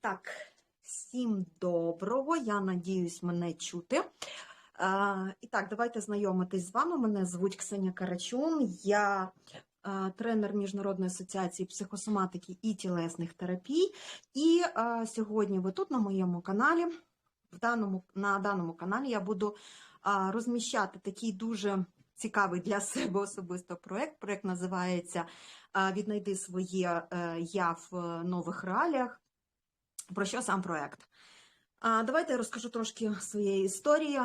Так, всім доброго. Я надіюсь, мене чути. І так, давайте знайомитись з вами. Мене звуть Ксенія Карачун. Я тренер Міжнародної асоціації психосоматики і тілесних терапій. І сьогодні ви тут на моєму каналі. В даному, на даному каналі я буду розміщати такий дуже цікавий для себе особисто проєкт. Проєкт називається Віднайди своє е, я в нових реаліях. Про що сам проєкт? А, Давайте я розкажу трошки своєї історії.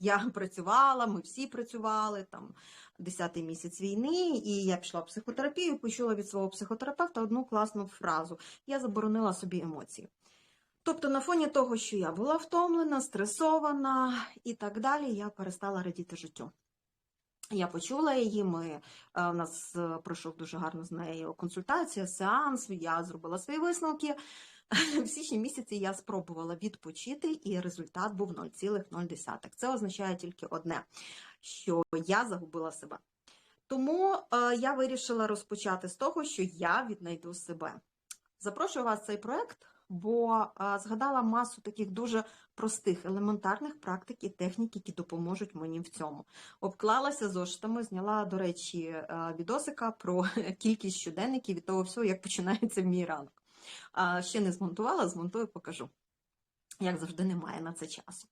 Я працювала, ми всі працювали там 10-й місяць війни, і я пішла в психотерапію, почула від свого психотерапевта одну класну фразу: я заборонила собі емоції. Тобто, на фоні того, що я була втомлена, стресована і так далі, я перестала радіти життю. Я почула її. Ми е, у нас е, пройшов дуже гарно з нею консультація, сеанс. Я зробила свої висновки. В січні місяці я спробувала відпочити, і результат був 0,0. Це означає тільки одне, що я загубила себе. Тому е, я вирішила розпочати з того, що я віднайду себе. Запрошую вас в цей проект, бо е, згадала масу таких дуже простих, елементарних практик і технік, які допоможуть мені в цьому. Обклалася зошитами, зняла, до речі, е, відосика про кількість щоденників від того всього, як починається мій ранок. Ще не змонтувала, змонтую, покажу. Як завжди, немає на це часу.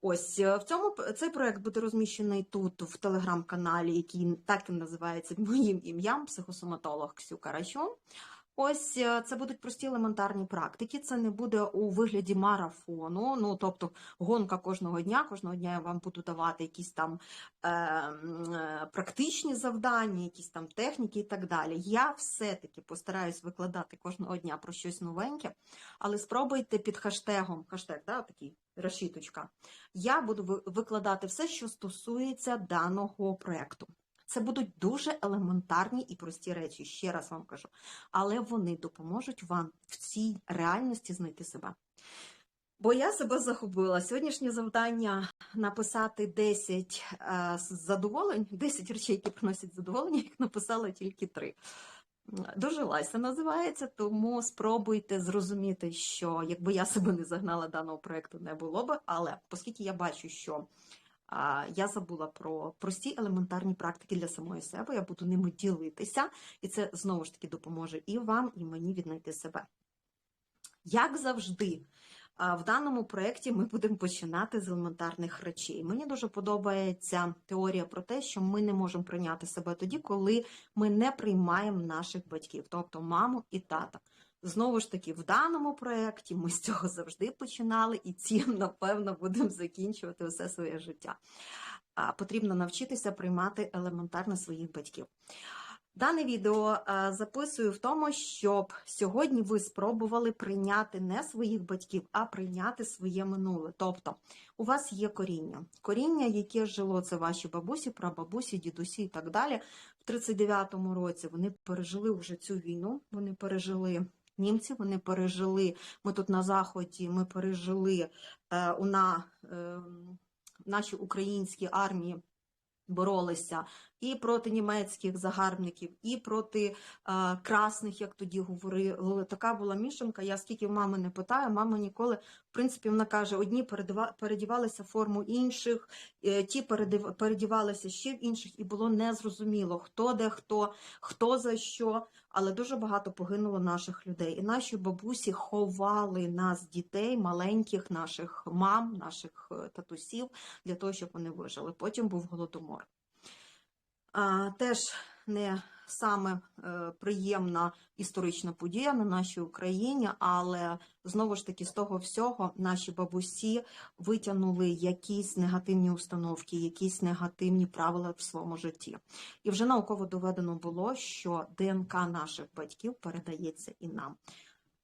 Ось в цьому цей проект буде розміщений тут, в телеграм-каналі, який так і називається моїм ім'ям, психосоматолог Ксю Карачун. Ось е, це будуть прості елементарні практики. Це не буде у вигляді марафону. Ну тобто гонка кожного дня. Кожного дня я вам буду давати якісь там е, е, практичні завдання, якісь там техніки і так далі. Я все-таки постараюсь викладати кожного дня про щось новеньке, але спробуйте під хаштегом, хаштег, да, такий решіточка. Я буду викладати все, що стосується даного проєкту. Це будуть дуже елементарні і прості речі, ще раз вам кажу. Але вони допоможуть вам в цій реальності знайти себе. Бо я себе загубила. Сьогоднішнє завдання написати 10 е, задоволень, 10 речей, які приносять задоволення, їх написала тільки 3. Дожилася, називається, тому спробуйте зрозуміти, що якби я себе не загнала даного проєкту, не було би. Але оскільки я бачу, що я забула про прості елементарні практики для самої себе. Я буду ними ділитися, і це знову ж таки допоможе і вам, і мені віднайти себе. Як завжди, в даному проєкті ми будемо починати з елементарних речей. Мені дуже подобається теорія про те, що ми не можемо прийняти себе тоді, коли ми не приймаємо наших батьків, тобто маму і тата. Знову ж таки, в даному проєкті ми з цього завжди починали, і цим, напевно, будемо закінчувати все своє життя. Потрібно навчитися приймати елементарно своїх батьків. Дане відео записую в тому, щоб сьогодні ви спробували прийняти не своїх батьків, а прийняти своє минуле. Тобто, у вас є коріння. Коріння, яке жило, це ваші бабусі, прабабусі, дідусі і так далі. В 39-му році вони пережили вже цю війну, вони пережили німці. Вони пережили, ми тут на Заході, ми пережили е, на, е, наші українські армії боролися і проти німецьких загарбників, і проти е, красних, як тоді говорили. Така була мішанка. Я скільки в мами не питаю, мама ніколи, в принципі, вона каже: одні передівалися форму інших, е, ті передівалися ще в інших, і було незрозуміло, хто де хто, хто за що. Але дуже багато погинуло наших людей. І наші бабусі ховали нас, дітей, маленьких, наших мам, наших е, татусів, для того, щоб вони вижили. Потім був голодомор. Теж не саме е, приємна історична подія на нашій Україні, але знову ж таки з того всього наші бабусі витягнули якісь негативні установки, якісь негативні правила в своєму житті. І вже науково доведено було, що ДНК наших батьків передається і нам.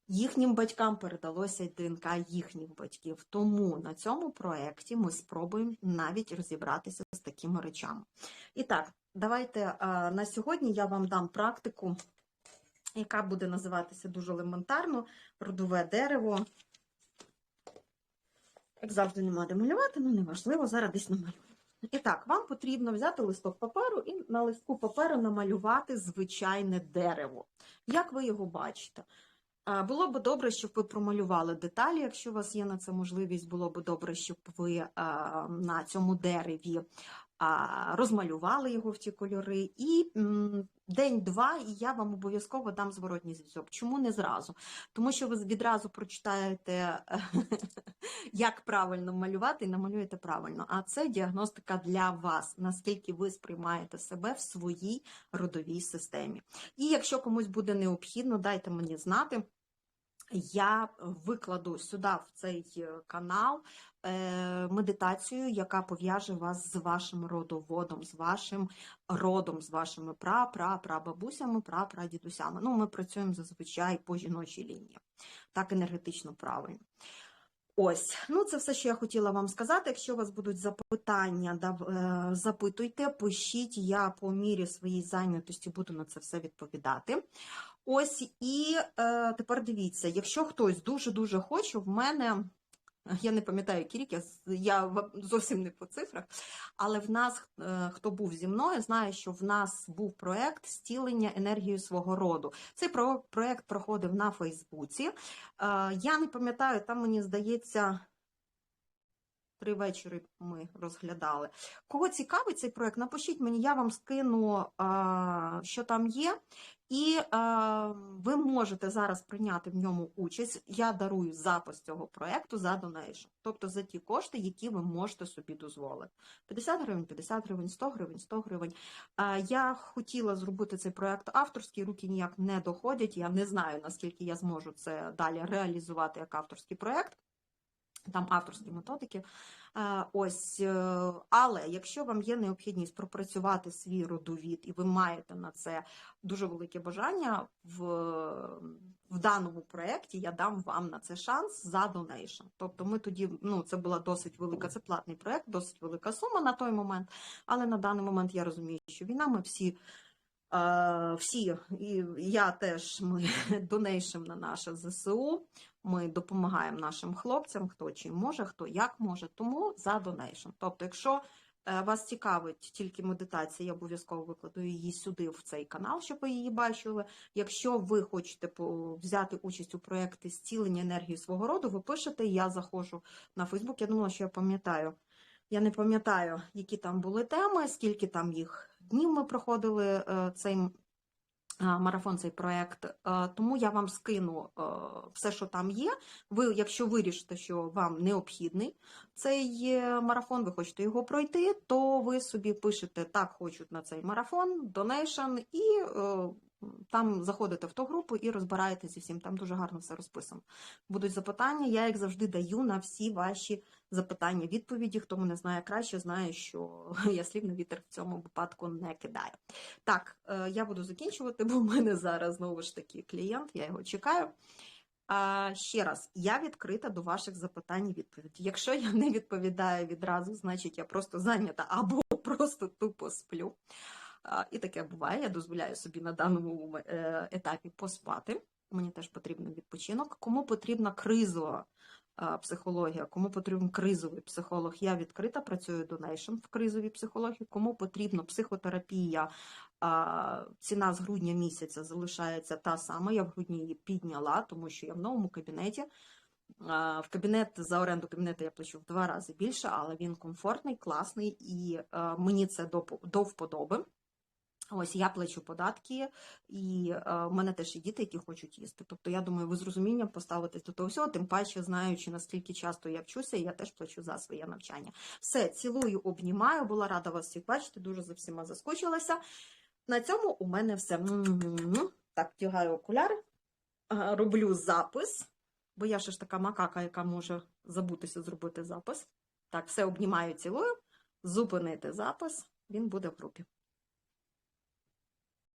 Їхнім батькам передалося ДНК їхніх батьків. Тому на цьому проєкті ми спробуємо навіть розібратися з такими речами. І так, давайте на сьогодні я вам дам практику, яка буде називатися дуже елементарно родове дерево. Як завжди, нема де малювати, ну неважливо, зараз десь намалюю. І так, вам потрібно взяти листок паперу і на листку паперу намалювати звичайне дерево. Як ви його бачите? Було б добре, щоб ви промалювали деталі, якщо у вас є на це можливість, було б добре, щоб ви на цьому дереві розмалювали його в ті кольори. І день-два, і я вам обов'язково дам зворотній зв'язок. Чому не зразу? Тому що ви відразу прочитаєте, як правильно малювати, і намалюєте правильно. А це діагностика для вас, наскільки ви сприймаєте себе в своїй родовій системі. І якщо комусь буде необхідно, дайте мені знати. Я викладу сюди в цей е, канал е, медитацію, яка пов'яже вас з вашим родоводом, з вашим родом, з вашими пра-пра-прабабусями, пра-прадідусями. Ну, ми працюємо зазвичай по жіночій лінії. Так енергетично правильно. Ось, ну це все, що я хотіла вам сказати. Якщо у вас будуть запитання, е, запитуйте, пишіть, я по мірі своєї зайнятості буду на це все відповідати. Ось і е, тепер дивіться, якщо хтось дуже-дуже хоче, в мене, я не пам'ятаю кілька, я в- зовсім не по цифрах, але в нас, е, хто був зі мною, знає, що в нас був проект стілення енергією свого роду. Цей про- проект проходив на Фейсбуці. Е, Я не пам'ятаю, там мені здається. Три вечори ми розглядали. Кого цікавить цей проект, напишіть мені, я вам скину, що там є, і ви можете зараз прийняти в ньому участь. Я дарую запис цього проекту за донейшн, тобто за ті кошти, які ви можете собі дозволити. 50 гривень, 50 гривень, 100 гривень, 100 гривень. Я хотіла зробити цей проект авторський, руки ніяк не доходять. Я не знаю, наскільки я зможу це далі реалізувати як авторський проект. Там авторські методики. Е, Ось, е, але якщо вам є необхідність пропрацювати свій родовід, і ви маєте на це дуже велике бажання, в, в даному проєкті я дам вам на це шанс за донейшн. Тобто ми тоді, ну це була досить велика, це платний проєкт, досить велика сума на той момент. Але на даний момент я розумію, що війна, ми всі. е, Всі, і я теж ми донейшим на наше ЗСУ. Ми допомагаємо нашим хлопцям, хто чим може, хто як може, тому за донейшн. Тобто, якщо е, вас цікавить тільки медитація, я обов'язково викладу її сюди, в цей канал, щоб ви її бачили. Якщо ви хочете взяти участь у проєкті зцілення енергії свого роду, ви пишете, я заходжу на Фейсбук. Я думала, що я пам'ятаю. Я не пам'ятаю, які там були теми, скільки там їх днів ми проходили е, цей марафон, цей проект. Е, Тому я вам скину е, все, що там є. Ви, якщо вирішите, що вам необхідний цей е, марафон, ви хочете його пройти, то ви собі пишете так, хочуть на цей марафон, донейшн, і там заходите в ту групу і розбираєте зі всім. Там дуже гарно все розписано. Будуть запитання, я як завжди даю на всі ваші запитання, відповіді. Хто мене знає краще, знає, що я слів на вітер в цьому випадку не кидаю. Так, е, я буду закінчувати, бо в мене зараз знову ж таки клієнт, я його чекаю. А, ще раз, я відкрита до ваших запитань і відповідей. Якщо я не відповідаю відразу, значить я просто зайнята або просто тупо сплю. І таке буває. Я дозволяю собі на даному е, етапі поспати. Мені теж потрібен відпочинок. Кому потрібна кризова психологія, кому потрібен кризовий психолог, я відкрита, працюю донейшн в кризовій психології. Кому потрібна психотерапія, ціна з грудня місяця залишається та сама. Я в грудні її підняла, тому що я в новому кабінеті. В кабінет за оренду кабінету я плачу в два рази більше, але він комфортний, класний і мені це до, до вподоби. Ось я плачу податки, і е, в мене теж є діти, які хочуть їсти. Тобто, я думаю, ви з розумінням поставитесь до того всього, тим паче, знаючи, наскільки часто я вчуся, я теж плачу за своє навчання. Все, цілую, обнімаю, була рада вас всіх бачити, дуже за всіма заскочилася. На цьому у мене все. Так, вдягаю окуляри, е, роблю запис, бо я ще ж така макака, яка може забутися зробити запис. Так, все обнімаю, цілую, зупинити запис, він буде в групі.